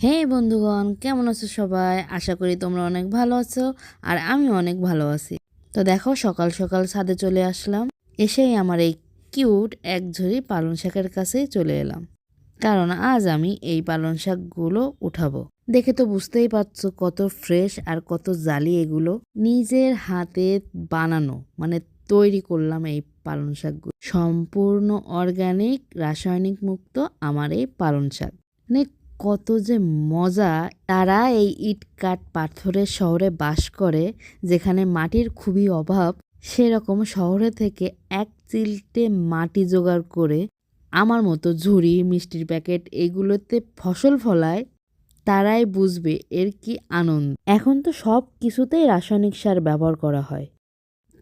হে বন্ধুগণ, কেমন আছো সবাই? আশা করি তোমরা অনেক ভালো আছো আর আমি অনেক ভালো আছি। তো দেখো, সকাল সকাল ছাদে চলে আসলাম। এসেই আমার এই কিউট এক ঝুড়ি পালং শাকের কাছেই চলে এলাম। কারণ আজ আমি এই পালং শাকগুলো উঠাবো। দেখে তো বুঝতেই পারছ কত ফ্রেশ আর কত জালি এগুলো নিজের হাতে বানানো মানে তৈরি করলাম এই পালং শাকগুলো। সম্পূর্ণ অর্গানিক রাসায়নিক মুক্ত আমার এই পালং শাক। মানে কত যে মজা। তারা এই ইট কাঠ পাথরের শহরে বাস করে, যেখানে মাটির খুবই অভাব। সেরকম শহরে থেকে এক চিলটে মাটি জোগাড় করে, আমার মতো ঝুড়ি, মিষ্টির প্যাকেট এগুলোতে ফসল ফলায়, তারাই বুঝবে এর কি আনন্দ। এখন তো সব কিছুতেই রাসায়নিক সার ব্যবহার করা হয়।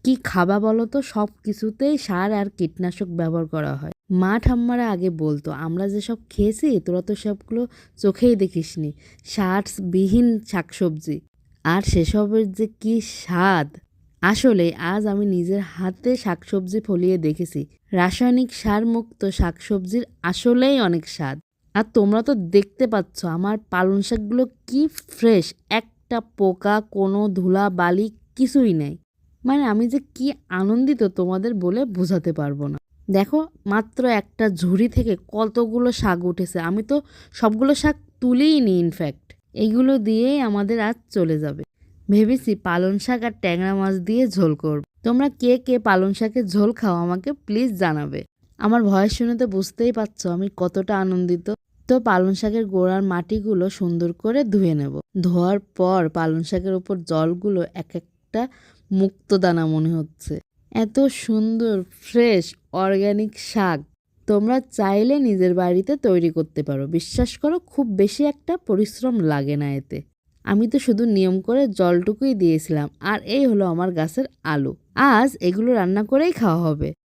কি খাবা বলো তো? সব কিছুতেই সার আর কীটনাশক ব্যবহার করা হয়। মা ঠাম্মারা আগে বলতো, আমরা যেসব খেয়েছি, তোরা তো সবগুলো চোখেই দেখিসনি। সারবিহীন শাকসবজি। আর সেসবের যে কি স্বাদ! আসলে, আজ আমি নিজের হাতে শাকসবজি ফলিয়ে দেখেছি। রাসায়নিক সার মুক্ত শাকসবজির আসলেই অনেক স্বাদ। আর তোমরা তো দেখতে পাচ্ছ, আমার পালং শাকগুলো কি ফ্রেশ! একটা পোকা, কোনো ধুলা, বালি কিছুই নেই। মানে আমি যে কি আনন্দিত তোমাদের বলে বোঝাতে পারব না। দেখো, মাত্র একটা ঝুড়ি থেকে কতগুলো শাক উঠেছে। আমি তো সবগুলো শাক তুলেই নি ইনফ্যাক্ট এগুলো দিয়েই আমাদের আজ চলে যাবে। ভেবেছি পালং শাক আর ট্যাংরা মাছ দিয়ে ঝোল করব। তোমরা কে কে পালং শাকের ঝোল খাও আমাকে প্লিজ জানাবে। আমার ভয়েস শুনে তো বুঝতেই পারছ, আমি কতটা আনন্দিত। তো পালং শাকের গোড়ার মাটিগুলো সুন্দর করে ধুয়ে নেব। ধোয়ার পর পালং শাকের ওপর জলগুলো এক একটা মুক্তদানা মনে হচ্ছে। এত সুন্দর ফ্রেশ অর্গানিক শাক। তোমরা চাইলে নিজের বাড়িতে তৈরি করতে পারো। বিশ্বাস করো, খুব বেশি একটা পরিশ্রম লাগে না এতে। আমি তো শুধু নিয়ম করে জলটুকুই দিয়েছিলাম, আর এই হলো আমার গাছের আলু। আজ এগুলো রান্না করেই খাওয়া হবে।